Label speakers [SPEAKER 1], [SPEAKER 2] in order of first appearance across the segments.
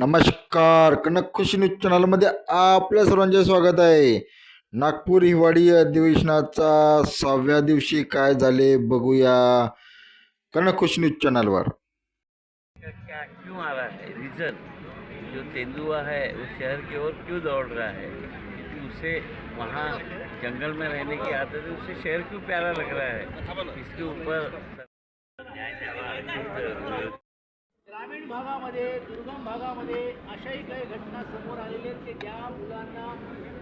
[SPEAKER 1] नमस्कार. कनक खुशी न्यूज चॅनलमध्ये आपल्या सर्वांचे स्वागत आहे. नागपूर हिवाळी अधिवेशनाचा सहाव्या दिवशी काय झाले बघूया. कनक खुशी न्यूज चॅनलवर.
[SPEAKER 2] का क्यों आ रहा है? रीज़न जो तेंदुआ है वो शहर की ओर क्यों दौड़ रहा है? क्योंकि उसे वहाँ जंगल में रहने की आदत है उसे शहर क्यों प्यारा लग रहा है? इसके ऊपर
[SPEAKER 3] भागामध्ये दुर्गम भागामध्ये अशाही काही घटना समोर आलेल्या आहेत की ज्या मुलांना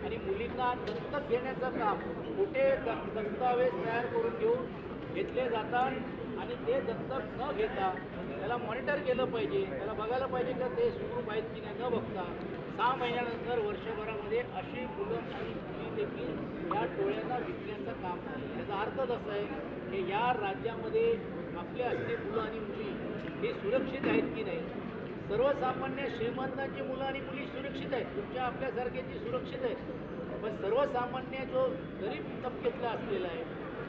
[SPEAKER 3] आणि मुलींना दत्तक घेण्याचं काम कुठे दस्तावेज तयार करून घेऊन घेतले जातात आणि ते दत्तक न घेता त्याला मॉनिटर केलं पाहिजे त्याला बघायला पाहिजे का ते सुखरूप आहेत की नाही न बघता सहा महिन्यानंतर वर्षभरामध्ये अशी मुलं आणि मुली देखील या टोळ्यांना विकण्याचं काम झालं याचा अर्थच असा आहे की या राज्यामध्ये आपले असणे मुलं आणि मुली हे सुरक्षित आहेत की नाही? सर्वसामान्य श्रीमंतांची मुलं आणि मुली सुरक्षित आहेत तुमच्या आपल्यासारख्याची सुरक्षित आहेत. पण सर्वसामान्य जो गरीब तबक्यातला असलेला आहे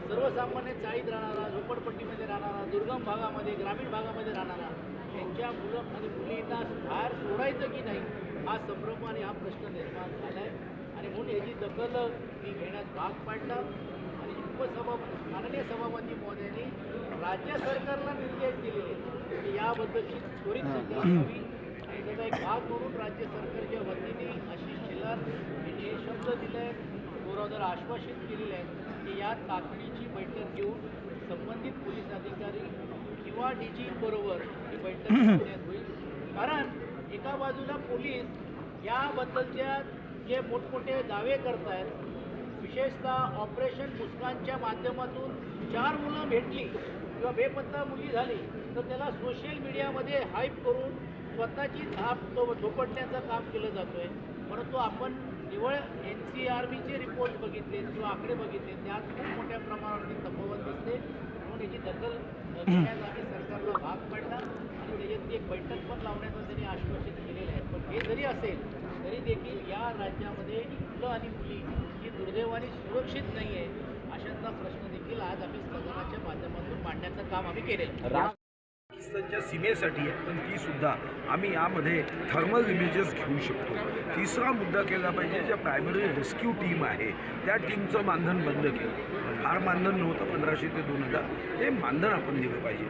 [SPEAKER 3] सर्वसामान्य चाळीत राहणारा झोपडपट्टीमध्ये राहणारा दुर्गम भागामध्ये ग्रामीण भागामध्ये राहणारा त्यांच्या मुलं आणि मुलींना बाहेर सोडायचं की नाही हा संभ्रम आणि हा प्रश्न निर्माण झाला आहे आणि म्हणून याची दखल मी घेण्यास भाग पाडला. आणि उपसभा माननीय सभा राज्य सरकारला निर्देश आहेत की याबद्दलची त्वरित आणि त्याचा एक भाग म्हणून राज्य सरकारच्या वतीने आशिष शेलार यांनी शब्द दिले आहेत. गौरवदार आश्वासित केलेले आहेत की या तातडीची बैठक घेऊन संबंधित पोलीस अधिकारी किंवा डी जी बरोबर ही बैठक घेण्यात होईल. कारण एका बाजूला पोलीस याबद्दलच्या जे मोठमोठे दावे करतायत विशेषतः ऑपरेशन मुस्कानच्या माध्यमातून चार मुलं भेटली किंवा बेपत्ता मुली झाली तर त्याला सोशल मीडियामध्ये हाईप करून स्वतःची धाप तो झोपटण्याचं काम केलं जातोय. परंतु आपण निवळ एन सी आर बीचे रिपोर्ट बघितले किंवा आकडे बघितले त्यात खूप मोठ्या प्रमाणावरती तफावत दिसते. म्हणून याची दखल अ, घेण्यास आम्ही सरकारला भाग पडला आणि त्याच्यात एक बैठक पण लावण्याचं त्यांनी आश्वासन केलेलं आहे. पण हे जरी असेल देखील या राज्यामध्ये मुलं आणि मुली ही दुर्दैवाने सुरक्षित नाही आहे अशांचा प्रश्न देखील आज आम्ही सदनाच्या माध्यमातून मांडण्याचं काम आम्ही केलेलं
[SPEAKER 4] पाकिस्तानच्या सीमेसाठी आहे पण ती सुद्धा आम्ही यामध्ये थर्मल इमेजेस घेऊ शकतो. तिसरा मुद्दा केला पाहिजे ज्या प्रायमरी रेस्क्यू टीम आहे त्या टीमचं मानधन बंद केलं. फार मानधन नव्हतं पंधराशे ते दोन हजार. ते मानधन आपण दिलं पाहिजे.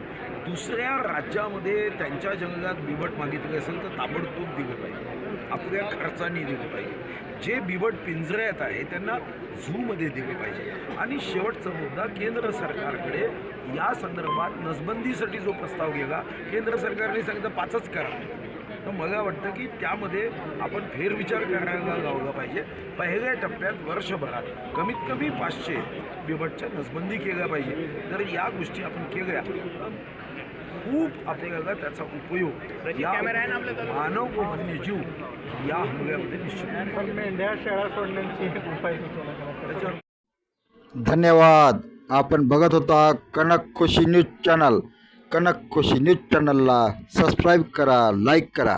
[SPEAKER 4] दुसऱ्या राज्यामध्ये त्यांच्या जंगलात बिबट मागितले असेल तर ताबडतोब दिलं पाहिजे. आपल्या खर्चाने दिलं पाहिजे. जे बिबट पिंजऱ्यात आहे त्यांना झूमध्ये दिले पाहिजे. आणि शेवटचा मुद्दा केंद्र सरकारकडे या संदर्भात नसबंदीसाठी जो प्रस्ताव गेला केंद्र सरकारने सांगितलं पाचच करा. तर मला वाटतं की त्यामध्ये आपण फेरविचार करायला लावला पाहिजे. पहिल्या टप्प्यात वर्षभरात कमीत कमी पाचशे बिबटच्या नसबंदी केल्या पाहिजे. जर या गोष्टी आपण केल्या. तर खूप आपल्याला त्याचा उपयोग या मानव व वन्यजीव या हमल्यामध्ये निश्चित
[SPEAKER 3] मेंढ्या शाळा सोडण्याची उपाय
[SPEAKER 1] धन्यवाद. आपण बघत होता Kanak Khushi news channel. Kanak Khushi news चॅनलला सबस्क्राईब करा लाईक करा